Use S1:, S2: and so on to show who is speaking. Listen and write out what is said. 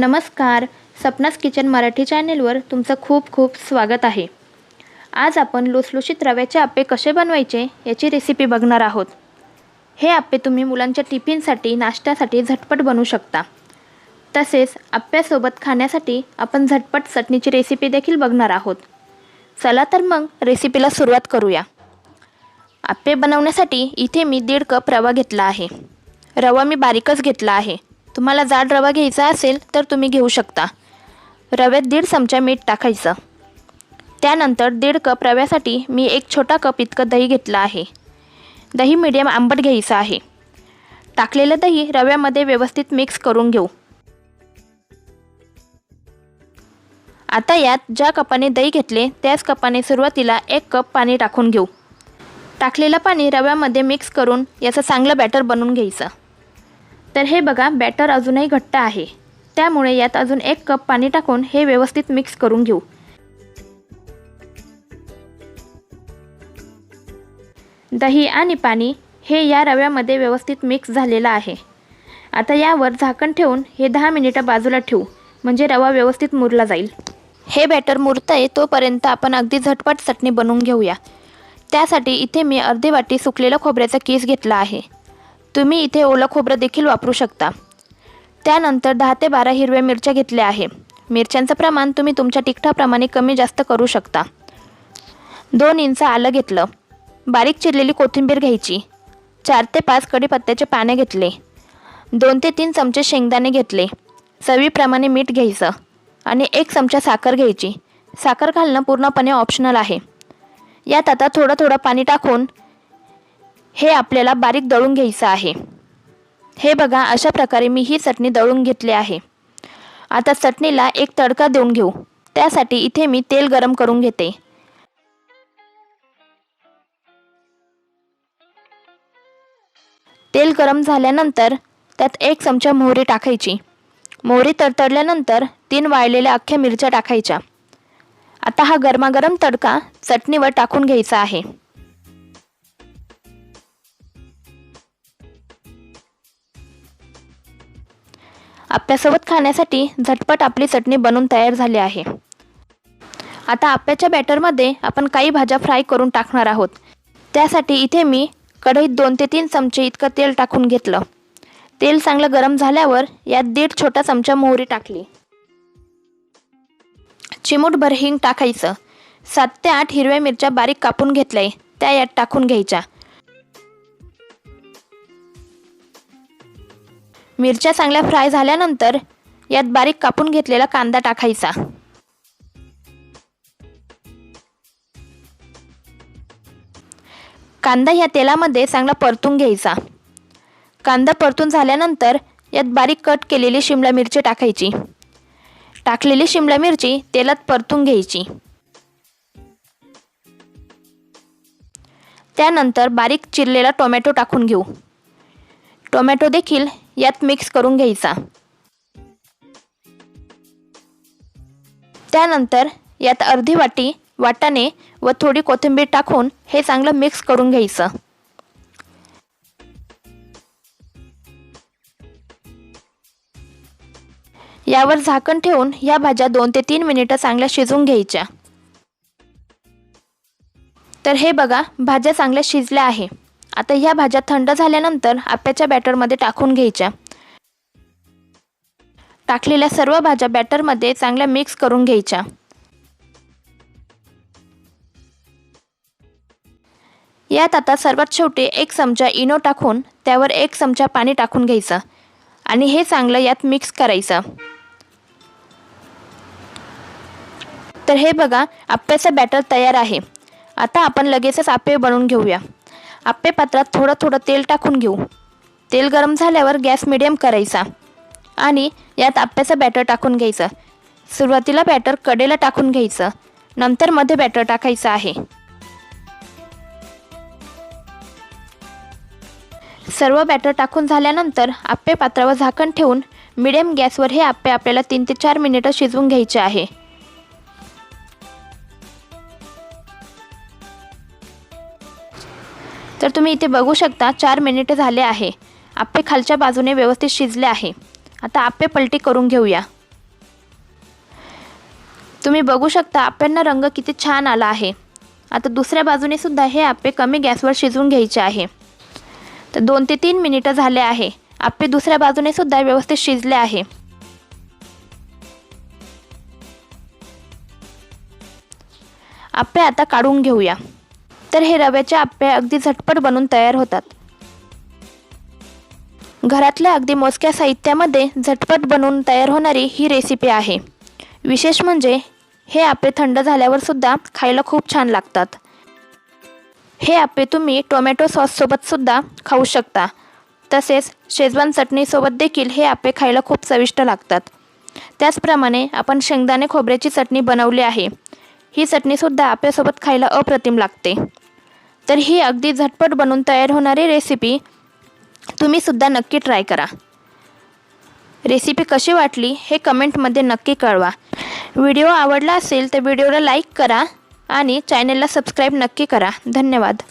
S1: नमस्कार. सपनास किचन मराठी चॅनेलवर तुमचं खूप खूप स्वागत आहे. आज आपण लुसलुशीत रव्याचे आप्पे कसे बनवायचे याची रेसिपी बघणार आहोत. हे आप्पे तुम्ही मुलांच्या टिफिनसाठी नाश्त्यासाठी झटपट बनवू शकता. तसेच आप्प्यासोबत खाण्यासाठी आपण झटपट चटणीची रेसिपी देखील बघणार आहोत. चला तर मग रेसिपीला सुरुवात करूया. आप्पे बनवण्यासाठी इथे मी दीड कप रवा घेतला आहे. रवा मी बारीकच घेतला आहे. तुम्हाला जाड रवा घ्यायचा असेल तर तुम्ही घेऊ शकता. रव्यात दीड चमचा मीठ टाकायचं. त्यानंतर दीड कप रव्यासाठी मी एक छोटा कप इतकं दही घेतलं आहे. दही मिडियम आंबट घ्यायचं आहे. टाकलेलं दही रव्यामध्ये व्यवस्थित मिक्स करून घेऊ. आता यात ज्या कपाने दही घेतले त्याच कपाने सुरुवातीला एक कप पाणी टाकून घेऊ. टाकलेलं पाणी रव्यामध्ये मिक्स करून याचं चांगलं बॅटर बनवून घ्यायचं. तर हे बघा बॅटर अजूनही घट्ट आहे. त्यामुळे यात अजून एक कप पाणी टाकून हे व्यवस्थित मिक्स करून घेऊ. दही आणि पाणी हे या रव्यामध्ये व्यवस्थित मिक्स झालेलं आहे. आता यावर झाकण ठेवून हे दहा मिनिटं बाजूला ठेवू म्हणजे रवा व्यवस्थित मुरला जाईल. हे बॅटर मुरतं आहे तोपर्यंत आपण अगदी झटपट चटणी बनवून घेऊया. त्यासाठी इथे मी अर्धी वाटी सुकलेलं खोबऱ्याचा केस घेतला आहे. तुम्ही इथे ओलं खोबरं देखील वापरू शकता. त्यानंतर दहा ते बारा हिरव्या मिरच्या घेतल्या आहे. मिरच्यांचं प्रमाण तुम्ही तुमच्या तिखटाप्रमाणे कमी जास्त करू शकता. दोन इंच आलं घेतलं. बारीक चिरलेली कोथिंबीर घ्यायची. चार ते पाच कढीपत्त्याचे पाने घेतले. दोन ते तीन चमचे शेंगदाणे घेतले. चवीप्रमाणे मीठ घ्यायचं. आणि एक चमचा साखर घ्यायची. साखर घालणं पूर्णपणे ऑप्शनल आहे. यात आता थोडं थोडं पाणी टाकून हे आपल्याला बारीक दळून घ्यायचं आहे. हे बघा अशा प्रकारे मी ही चटणी दळून घेतली आहे. आता चटणीला एक तडका देऊन घेऊ. त्यासाठी इथे मी तेल गरम करून घेते. तेल गरम झाल्यानंतर त्यात एक चमचा मोहरी टाकायची. मोहरी तडतडल्यानंतर तीन वाळलेल्या अख्ख्या मिरच्या टाकायच्या. आता हा गरमागरम तडका चटणीवर टाकून घ्यायचा आहे. आप्यासोबत खाण्यासाठी झटपट आपली चटणी बनवून तयार झाली आहे. आता आप्याच्या बॅटरमध्ये आपण काही भाज्या फ्राय करून टाकणार आहोत. त्यासाठी इथे मी कढईत दोन ते तीन चमचे इतकं तेल टाकून घेतलं. तेल चांगलं गरम झाल्यावर यात दीड छोटा चमचा मोहरी टाकली. चिमूटभर हिंग टाकायचं. सात ते आठ हिरव्या मिरच्या बारीक कापून घेतल्या. त्या यात टाकून घ्यायच्या. मिरच्या चांगल्या फ्राय झाल्यानंतर यात बारीक कापून घेतलेला कांदा टाकायचा. कांदा ह्या तेलामध्ये चांगला परतून घ्यायचा. कांदा परतून झाल्यानंतर यात बारीक कट केलेली शिमला मिरची टाकायची. टाकलेली शिमला मिरची तेलात परतून घ्यायची. त्यानंतर बारीक चिरलेला टोमॅटो टाकून घेऊ. टोमॅटो देखील यात मिक्स करून घ्यायचा. त्यानंतर यात अर्धी वाटी वाटाणे व थोडी कोथिंबीर टाकून हे चांगलं मिक्स करून घ्यायचं. यावर झाकण ठेवून या भाज्या दोन ते तीन मिनिटं चांगल्या शिजवून घ्यायच्या. तर हे बघा भाज्या चांगल्या शिजल्या आहे. आता ह्या भाज्या थंड झाल्यानंतर आप्याच्या बॅटरमध्ये टाकून घ्यायच्या. टाकलेल्या सर्व भाज्या बॅटरमध्ये चांगल्या मिक्स करून घ्यायच्या. यात आता सर्वात शेवटी एक चमचा इनो टाकून त्यावर एक चमचा पाणी टाकून घ्यायचं आणि हे चांगलं यात मिक्स करायचं. तर हे बघा आप्याचं बॅटर तयार आहे. आता आपण लगेचच आप्पे बनवून घेऊया. आप्पे पात्रात थोडं थोडं तेल टाकून घेऊ. तेल गरम झाल्यावर गॅस मिडियम करायचा. आणि यात आप्याचं बॅटर टाकून घ्यायचं. सुरुवातीला बॅटर कडेला टाकून घ्यायचं. नंतर मध्ये बॅटर टाकायचं आहे. सर्व बॅटर टाकून झाल्यानंतर आप्पे पात्रावर झाकण ठेवून मिडियम गॅसवर हे आप्पे आपल्याला तीन ते चार मिनिटं शिजवून घ्यायचे आहे. तर तुम्ही इथे बघू शकता चार मिनिटे झाले आहे. आप्पे खालच्या बाजूने व्यवस्थित शिजले आहे. आता आप्पे पलटी करून घेऊया. तुम्ही बघू शकता आप्यांना रंग किती छान आला आहे. आता दुसऱ्या बाजूने सुद्धा हे आप्पे कमी गॅसवर शिजवून घ्यायचे आहे. तर दोन ते तीन मिनिटं झाले आहे. आप्पे दुसऱ्या बाजूने सुद्धा व्यवस्थित शिजले आहे. आप्पे आता काढून घेऊया. तर हे रव्याचे आप्पे अगदी झटपट बनून तयार होतात. घरातल्या अगदी मोजक्या साहित्यामध्ये झटपट बनवून तयार होणारी ही रेसिपी आहे. विशेष म्हणजे हे आपे थंड झाल्यावर सुद्धा खायला खूप छान लागतात. हे आप्पे तुम्ही टोमॅटो सॉससोबत सुद्धा खाऊ शकता. तसेच शेजवान चटणीसोबत देखील हे आप्पे खायला खूप चविष्ट लागतात. त्याचप्रमाणे आपण शेंगदाणे खोबऱ्याची चटणी बनवली आहे. ही चटणीसुद्धा आप्यासोबत खायला अप्रतिम लागते. तर ही अगदी झटपट बनून तयार होणारी रेसिपी तुम्हीसुद्धा नक्की ट्राय करा. रेसिपी कशी वाटली हे कमेंटमध्ये नक्की कळवा. व्हिडिओ आवडला असेल तर व्हिडिओला लाईक करा आणि चॅनेलला सबस्क्राईब नक्की करा. धन्यवाद.